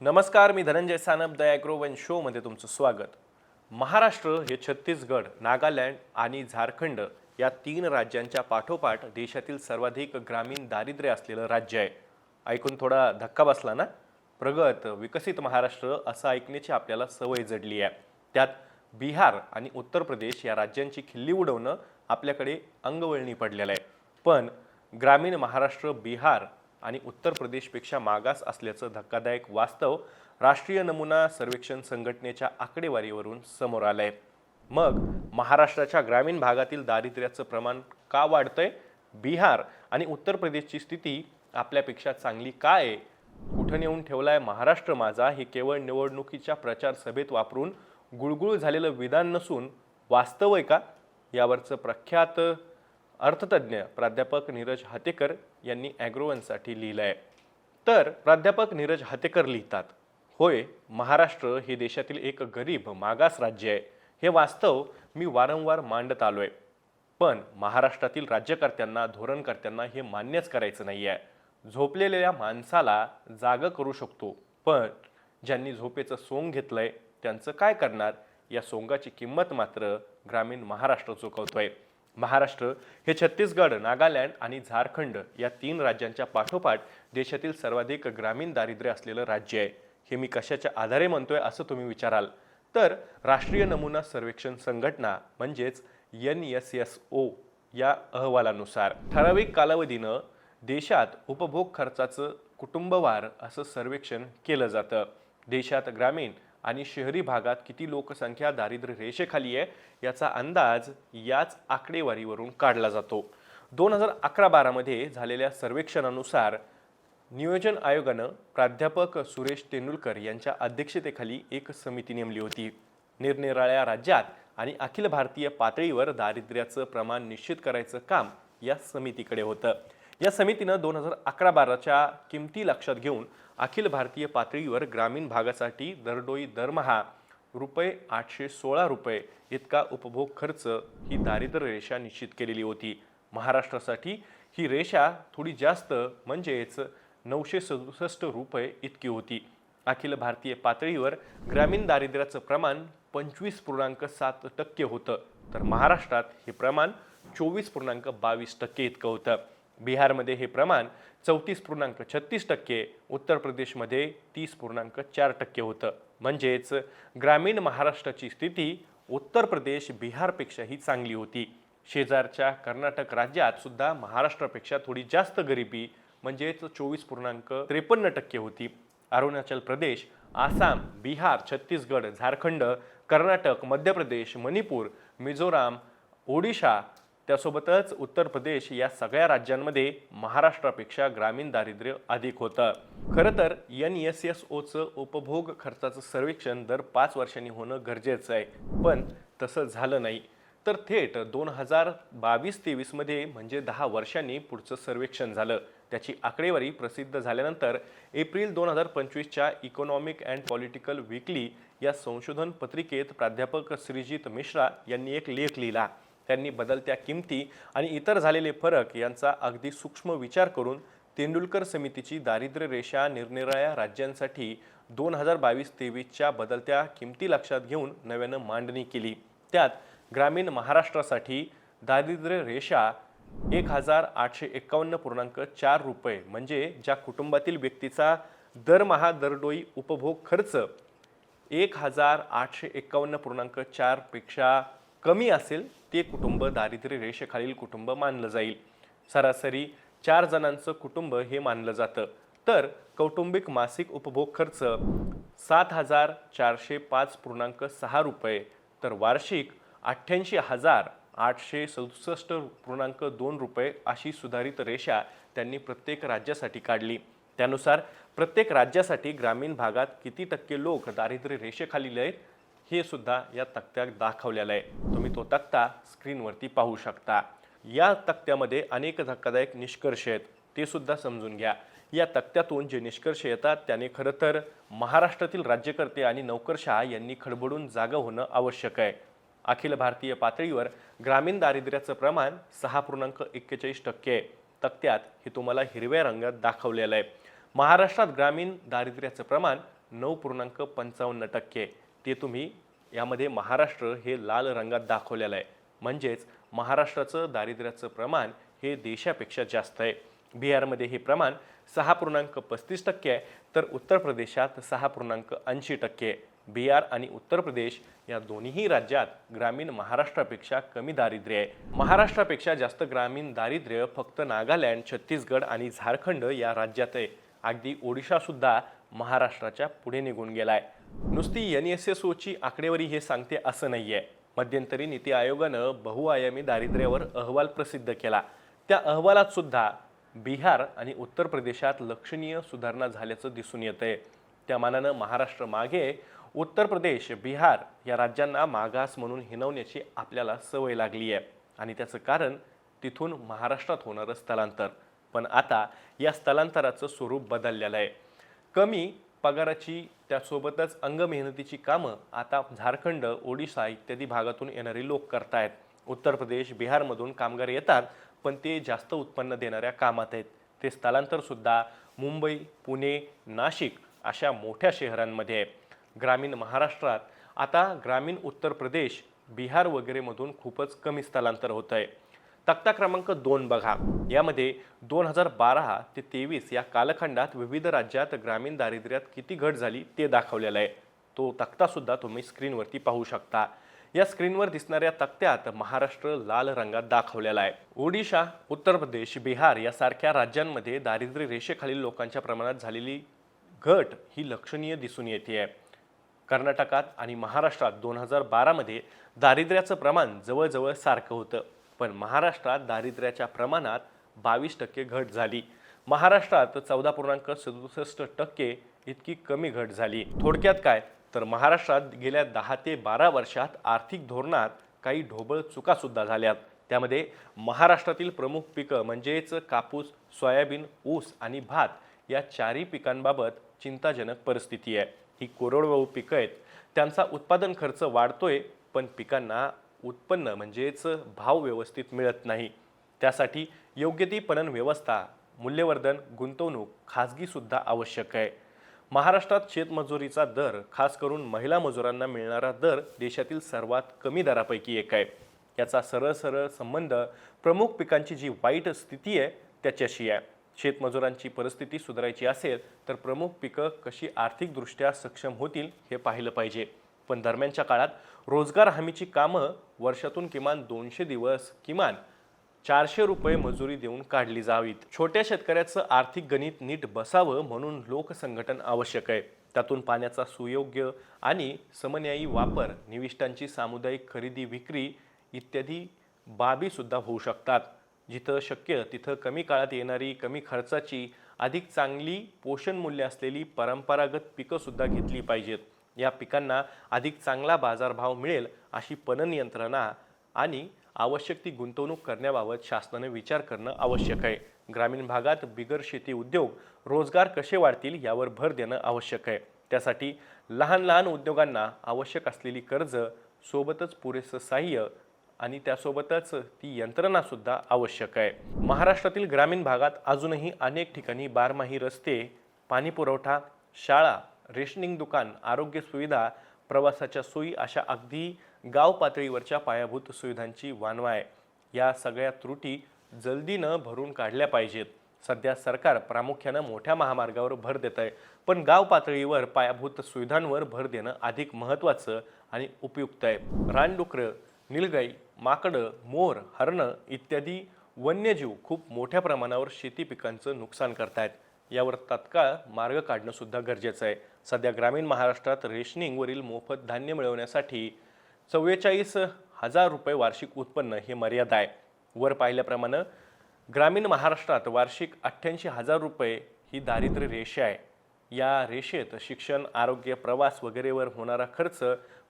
नमस्कार मी धनंजय सानप द ॲग्रोवन शोमध्ये तुमचं स्वागत. महाराष्ट्र हे छत्तीसगड नागालँड आणि झारखंड या तीन राज्यांच्या पाठोपाठ देशातील सर्वाधिक ग्रामीण दारिद्र्य असलेलं राज्य आहे. ऐकून थोडा धक्का बसला ना? प्रगत विकसित महाराष्ट्र असं ऐकण्याची आपल्याला सवय जडली आहे. त्यात बिहार आणि उत्तर प्रदेश या राज्यांची खिल्ली उडवणं आपल्याकडे अंगवळणी पडलेलं आहे. पण ग्रामीण महाराष्ट्र बिहार आणि उत्तर प्रदेशपेक्षा मागास असल्याचं धक्कादायक वास्तव राष्ट्रीय नमुना सर्वेक्षण संघटनेच्या आकडेवारीवरून समोर आलंय. मग महाराष्ट्राच्या ग्रामीण भागातील दारिद्र्याचं प्रमाण का वाढतंय? बिहार आणि उत्तर प्रदेशची स्थिती आपल्यापेक्षा चांगली का आहे? कुठं नेऊन ठेवलाय महाराष्ट्र माझा हे केवळ निवडणुकीच्या प्रचार सभेत वापरून गुळगुळ झालेलं विधान नसून वास्तव आहे का? यावरचं प्रख्यात अर्थतज्ञ प्राध्यापक नीरज हातेकर यांनी ॲग्रोवनसाठी लिहिलं आहे तर प्राध्यापक नीरज हातेकर लिहितात होय महाराष्ट्र हे देशातील एक गरीब मागास राज्य आहे. हे वास्तव मी वारंवार मांडत आलो आहे पण महाराष्ट्रातील राज्यकर्त्यांना धोरणकर्त्यांना हे मान्यच करायचं नाही आहे झोपलेल्या माणसाला जागं करू शकतो. पण ज्यांनी झोपेचं सोंग घेतलंय त्यांचं काय करणार? या सोंगाची किंमत मात्र ग्रामीण महाराष्ट्र चुकवतोय. महाराष्ट्र हे छत्तीसगड नागालँड आणि झारखंड या तीन राज्यांच्या पाठोपाठ देशातील सर्वाधिक ग्रामीण दारिद्र्य असलेलं राज्य आहे. हे मी कशाच्या आधारे म्हणतोय असं तुम्ही विचाराल? तर राष्ट्रीय नमुना सर्वेक्षण संघटना म्हणजेच एन एस एस ओ या अहवालानुसार ठराविक कालावधीनं देशात उपभोग खर्चाचं कुटुंबवार असं सर्वेक्षण केलं जातं. देशात ग्रामीण आणि शहरी भागात किती लोकसंख्या दारिद्र्य रेषेखाली आहे याचा अंदाज याच आकडेवारीवरून काढला जातो. दोन हजार अकरा बारामध्ये झालेल्या सर्वेक्षणानुसार नियोजन आयोगानं प्राध्यापक सुरेश तेंडुलकर यांच्या अध्यक्षतेखाली एक समिती नेमली होती. निरनिराळ्या राज्यात आणि अखिल भारतीय पातळीवर दारिद्र्याचं प्रमाण निश्चित करायचं काम या समितीकडे होतं. या समितीनं दोन हजार अकरा बाराच्या किमती लक्षात घेऊन अखिल भारतीय पातळीवर ग्रामीण भागासाठी दरडोई दरमहा रुपये आठशे सोळा रुपये इतका उपभोग खर्च ही दारिद्र्य रेषा निश्चित केलेली होती. महाराष्ट्रासाठी ही रेषा थोडी जास्त म्हणजेच नऊशे सदुसष्ट रुपये इतकी होती. अखिल भारतीय पातळीवर ग्रामीण दारिद्र्याचं प्रमाण पंचवीस पूर्णांक सात टक्के होतं. तर महाराष्ट्रात हे प्रमाण चोवीस पूर्णांक बावीस टक्के इतकं होतं. बिहारमध्ये हे प्रमाण चौतीस पूर्णांक छत्तीस टक्के उत्तर प्रदेशमध्ये तीस पूर्णांक चार टक्के होतं. म्हणजेच ग्रामीण महाराष्ट्राची स्थिती उत्तर प्रदेश बिहारपेक्षाही चांगली होती. शेजारच्या कर्नाटक राज्यात सुद्धा महाराष्ट्रापेक्षा थोडी जास्त गरिबी म्हणजेच चोवीस पूर्णांक त्रेपन्न टक्के होती. अरुणाचल प्रदेश आसाम बिहार छत्तीसगड झारखंड कर्नाटक मध्य प्रदेश मणिपूर मिझोराम ओडिशा त्यासोबतच उत्तर प्रदेश या सगळ्या राज्यांमध्ये महाराष्ट्रापेक्षा ग्रामीण दारिद्र्य अधिक होतं. खरं तर एन एस एस ओचं उपभोग खर्चाचं सर्वेक्षण दर पाच वर्षांनी होणं गरजेचं आहे. पण तसं झालं नाही. तर थेट दोन हजार बावीस तेवीसमध्ये म्हणजे दहा वर्षांनी पुढचं सर्वेक्षण झालं. त्याची आकडेवारी प्रसिद्ध झाल्यानंतर एप्रिल दोन हजार पंचवीसच्या इकॉनॉमिक अँड पॉलिटिकल वीकली या संशोधन पत्रिकेत प्राध्यापक श्रीजित मिश्रा यांनी एक लेख लिहिला. त्यांनी बदलत्या किमती आणि इतर झालेले फरक यांचा अगदी सूक्ष्म विचार करून तेंडुलकर समितीची दारिद्र्य रेषा निरनिराळ्या राज्यांसाठी दोन हजार बावीस तेवीसच्या बदलत्या किमती लक्षात घेऊन नव्यानं मांडणी केली. त्यात ग्रामीण महाराष्ट्रासाठी दारिद्र्य रेषा एक हजार आठशे एकावन्न पूर्णांक चार रुपये म्हणजे ज्या कुटुंबातील व्यक्तीचा दरमहा दरडोई उपभोग खर्च एक हजार आठशे एकावन्न पूर्णांक चारपेक्षा कमी असेल ते कुटुंब दारिद्र्य रेषेखालील कुटुंब मानलं जाईल. सरासरी चार जणांचं कुटुंब हे मानलं जातं. तर कौटुंबिक मासिक उपभोग खर्च सात हजार चारशे पाच पूर्णांक सहा रुपये तर वार्षिक अठ्ठ्याऐंशी हजार आठशे सदुसष्ट पूर्णांक दोन रुपये अशी सुधारित रेषा त्यांनी प्रत्येक राज्यासाठी काढली. त्यानुसार प्रत्येक राज्यासाठी ग्रामीण भागात किती टक्के लोक दारिद्र्य रेषेखालील आहेत हे सुद्धा या तक्त्यात दाखवलेलं आहे. तुम्ही तो तक्ता स्क्रीनवरती पाहू शकता. या तक्त्यामध्ये अनेक धक्कादायक निष्कर्ष आहेत. ते सुद्धा समजून घ्या. या तक्त्यातून जे निष्कर्ष येतात त्याने खरं तर महाराष्ट्रातील राज्यकर्ते आणि नोकरशहा यांनी खडबडून जागा होणं आवश्यक आहे. अखिल भारतीय पातळीवर ग्रामीण दारिद्र्याचं प्रमाण सहा पूर्णांक एक्केचाळीस टक्के आहे. तक्त्यात हे तुम्हाला हिरव्या रंगात दाखवलेलं आहे. महाराष्ट्रात ग्रामीण दारिद्र्याचं प्रमाण नऊ पूर्णांक पंचावन्न टक्के ते तुम्ही यामध्ये महाराष्ट्र हे लाल रंगात दाखवलेलं आहे. म्हणजेच महाराष्ट्राचं दारिद्र्याचं प्रमाण हे देशापेक्षा जास्त आहे. बिहारमध्ये हे प्रमाण सहा पूर्णांक पस्तीस टक्के आहे तर उत्तर प्रदेशात सहा पूर्णांक ऐंशी टक्के आहे. बिहार आणि उत्तर प्रदेश या दोन्हीही राज्यात ग्रामीण महाराष्ट्रापेक्षा कमी दारिद्र्य आहे. महाराष्ट्रापेक्षा जास्त ग्रामीण दारिद्र्य फक्त नागालँड छत्तीसगड आणि झारखंड या राज्यात आहे. अगदी ओडिशासुद्धा महाराष्ट्राच्या पुढे निघून गेला आहे. नुसती एन एस एस ओची आकडेवारी हे सांगते असं नाही आहे मध्यंतरी नीती आयोगानं बहुआयामी दारिद्र्यावर अहवाल प्रसिद्ध केला. त्या अहवालात सुद्धा बिहार आणि उत्तर प्रदेशात लक्षणीय सुधारणा झाल्याचं दिसून येतंय. त्या मानानं महाराष्ट्र मागे उत्तर प्रदेश बिहार या राज्यांना मागास म्हणून हिनवण्याची आपल्याला सवय लागली आहे आणि त्याचं कारण तिथून महाराष्ट्रात होणारं स्थलांतर. पण आता या स्थलांतराचं स्वरूप बदललेलं आहे. कमी पगाराची त्यासोबतच अंग मेहनतीची कामं आता झारखंड ओडिशा इत्यादी भागातून येणारे लोक करतायत. उत्तर प्रदेश बिहारमधून कामगार येतात पण ते जास्त उत्पन्न देणाऱ्या कामात आहेत. ते स्थलांतरसुद्धा मुंबई पुणे नाशिक अशा मोठ्या शहरांमध्ये आहे ग्रामीण महाराष्ट्रात आता ग्रामीण उत्तर प्रदेश बिहार वगैरेमधून खूपच कमी स्थलांतर होत आहे तक्ता क्रमांक दोन बघा. यामध्ये दोन हजार बारा ते तेवीस या कालखंडात विविध राज्यात ग्रामीण दारिद्र्यात किती घट झाली ते दाखवलेलं आहे. तो तक्तासुद्धा तुम्ही स्क्रीनवरती पाहू शकता. या स्क्रीनवर दिसणाऱ्या तक्त्यात महाराष्ट्र लाल रंगात दाखवलेला आहे. ओडिशा उत्तर प्रदेश बिहार यासारख्या राज्यांमध्ये दारिद्र्य रेषेखालील लोकांच्या प्रमाणात झालेली घट ही लक्षणीय दिसून येते आहे. कर्नाटकात आणि महाराष्ट्रात दोन हजार बारामध्ये दारिद्र्याचं प्रमाण जवळजवळ सारखं होतं. पण महाराष्ट्रात दारिद्र्याच्या प्रमाणात बावीस टक्के घट झाली. महाराष्ट्रात चौदा पूर्णांक सदुसष्ट टक्के इतकी कमी घट झाली. थोडक्यात काय? तर महाराष्ट्रात गेल्या दहा ते बारा वर्षात आर्थिक धोरणात काही ढोबळ चुकासुद्धा झाल्यात. त्यामध्ये महाराष्ट्रातील प्रमुख पिकं म्हणजेच कापूस सोयाबीन ऊस आणि भात या चारही पिकांबाबत चिंताजनक परिस्थिती आहे. ही कोरडवाहू पिकं आहेत. त्यांचा उत्पादन खर्च वाढतोय पण पिकांना उत्पन्न म्हणजेच भाव व्यवस्थित मिळत नाही. त्यासाठी योग्य ती पणन व्यवस्था मूल्यवर्धन गुंतवणूक खाजगीसुद्धा आवश्यक आहे. महाराष्ट्रात शेतमजुरीचा दर खास करून महिला मजुरांना मिळणारा दर देशातील सर्वात कमी दरापैकी एक आहे. याचा सरळ सरळ संबंध प्रमुख पिकांची जी वाईट स्थिती आहे त्याच्याशी आहे. शेतमजुरांची परिस्थिती सुधारायची असेल तर प्रमुख पिकं कशी आर्थिकदृष्ट्या सक्षम होतील हे पाहिलं पाहिजे. पण दरम्यानच्या काळात रोजगार हमीची कामं वर्षातून किमान दोनशे दिवस किमान चारशे रुपये मजुरी देऊन काढली जावीत. छोट्या शेतकऱ्याचं आर्थिक गणित नीट बसावं म्हणून लोकसंघटन आवश्यक आहे. त्यातून पाण्याचा सुयोग्य आणि समन्यायी वापर निविष्टांची सामुदायिक खरेदी विक्री इत्यादी बाबीसुद्धा होऊ शकतात. जिथं शक्य तिथं कमी काळात येणारी कमी खर्चाची अधिक चांगली पोषण मूल्य असलेली परंपरागत पिकंसुद्धा घेतली पाहिजेत. या पिकांना अधिक चांगला बाजारभाव मिळेल अशी पणन यंत्रणा आणि आवश्यक ती गुंतवणूक करण्याबाबत शासनाने विचार करणं आवश्यक आहे. ग्रामीण भागात बिगर शेती उद्योग रोजगार कसे वाढतील यावर भर देणं आवश्यक आहे. त्यासाठी लहान लहान उद्योगांना आवश्यक असलेली कर्ज सोबतच पुरेसं सहाय्य आणि त्यासोबतच ती यंत्रणासुद्धा आवश्यक आहे. महाराष्ट्रातील ग्रामीण भागात अजूनही अनेक ठिकाणी बारमाही रस्ते पाणी पुरवठा शाळा रेशनिंग दुकान आरोग्य सुविधा प्रवासाच्या सोयी अशा अगदी गाव पातळीवरच्या पायाभूत सुविधांची वानवा आहे या सगळ्या त्रुटी जल्दीनं भरून काढल्या पाहिजेत. सध्या सरकार प्रामुख्यानं मोठ्या महामार्गावर भर देत आहे पण गाव पातळीवर पायाभूत सुविधांवर भर देणं अधिक महत्त्वाचं आणि उपयुक्त आहे. रानडुकरं निलगाई माकडं मोर हरणं इत्यादी वन्यजीव खूप मोठ्या प्रमाणावर शेती पिकांचं नुकसान करतायत. यावर तत्काळ मार्ग काढणंसुद्धा गरजेचं आहे. सध्या ग्रामीण महाराष्ट्रात रेशनिंगवरील मोफत धान्य मिळवण्यासाठी चव्वेचाळीस हजार रुपये वार्षिक उत्पन्न हे मर्यादा आहे. वर पाहिल्याप्रमाणे ग्रामीण महाराष्ट्रात वार्षिक अठ्ठ्याऐंशी हजार रुपये ही दारिद्र्य रेषा आहे. या रेषेत शिक्षण आरोग्य प्रवास वगैरेवर होणारा खर्च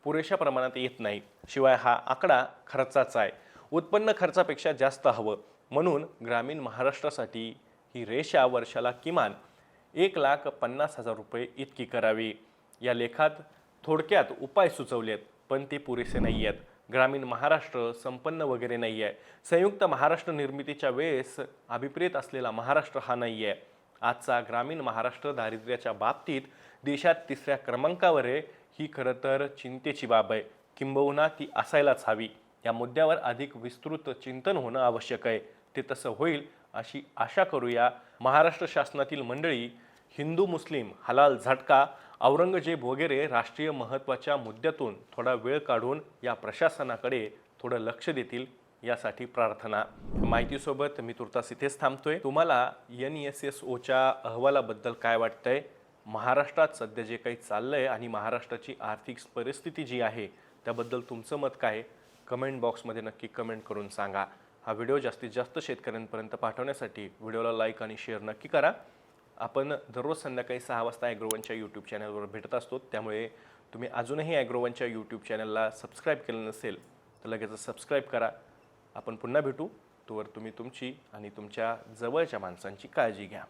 पुरेशा प्रमाणात येत नाही. शिवाय हा आकडा खर्चाचा आहे. उत्पन्न खर्चापेक्षा जास्त हवं. म्हणून ग्रामीण महाराष्ट्रासाठी ही रेषा वर्षाला किमान एक लाख पन्नास हजार रुपये इतकी करावी. या लेखात थोडक्यात उपाय सुचवलेत पण ते पुरेसे नाही आहेत ग्रामीण महाराष्ट्र संपन्न वगैरे नाही आहे संयुक्त महाराष्ट्र निर्मितीच्या वेळेस अभिप्रेत असलेला महाराष्ट्र हा नाही आहे आजचा ग्रामीण महाराष्ट्र दारिद्र्याच्या बाबतीत देशात तिसऱ्या क्रमांकावर आहे ही खरं तर चिंतेची बाब आहे. किंबहुना ती असायलाच हवी. या मुद्द्यावर अधिक विस्तृत चिंतन होणं आवश्यक आहे. ते तसं होईल अशी आशा करूया महाराष्ट्र शासनातील मंडळी हिंदू मुस्लिम हलाल झटका औरंगजेब वगैरे राष्ट्रीय महत्त्वाच्या मुद्द्यातून थोडा वेळ काढून या प्रशासनाकडे थोडं लक्ष देतील यासाठी प्रार्थना. माहितीसोबत मी तुर्तास इथेच थांबतोय. तुम्हाला एन एस एस ओच्या अहवालाबद्दल काय वाटतंय? महाराष्ट्रात सध्या जे काही चाललंय आणि महाराष्ट्राची आर्थिक परिस्थिती जी आहे त्याबद्दल तुमचं मत काय? आहे? कमेंट बॉक्समध्ये नक्की कमेंट करून सांगा. हा व्हिडिओ जास्तीत जास्त शेतकऱ्यांपर्यंत पाठवण्यासाठी व्हिडिओला लाईक आणि शेअर नक्की करा. आपण दररोज संध्याकाळी सहा वाजता ॲग्रोवनच्या यूट्यूब चॅनलवर भेटत असतो. त्यामुळे तुम्ही अजूनही ॲग्रोवनच्या यूट्यूब चॅनलला सबस्क्राईब केलं नसेल तर लगेच सबस्क्राईब करा. आपण पुन्हा भेटू. तोवर तुम्ही तुमची आणि तुमच्या जवळच्या माणसांची काळजी घ्या.